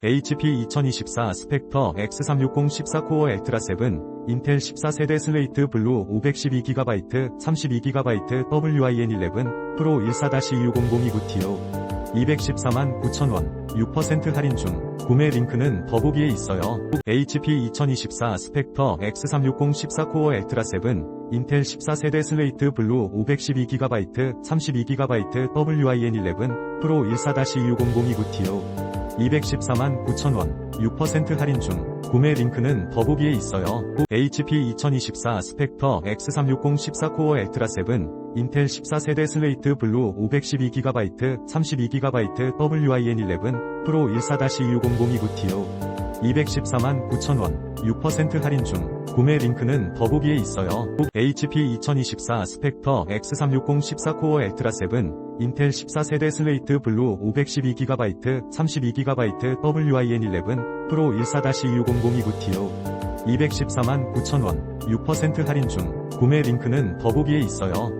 HP 2024 스펙터 X360 14코어 엘트라 7, 인텔 14세대 슬레이트 블루 512GB, 32GB WIN11 프로 14-26029TO 214만 9천원 6% 할인 중 구매 링크는 더보기에 있어요. HP 2024 스펙터 X360 14코어 엘트라 7 인텔 14세대 슬레이트 블루 512GB 32GB WIN11 프로 14-26029TO 214만 9천원 6% 할인 중 구매 링크는 더보기에 있어요. HP 2024 스펙터 X360 14코어 엘트라 7 인텔 14세대 슬레이트 블루 512GB 32GB WIN11 프로 14-26029TO 214만 9천원 6% 할인 중 구매 링크는 더보기에 있어요. HP 2024 스펙터 X360 14코어 엘트라 7 인텔 14세대 슬레이트 블루 512GB 32GB WIN11 프로 14-26029TO 214만 9천원 6% 할인 중 구매 링크는 더보기에 있어요.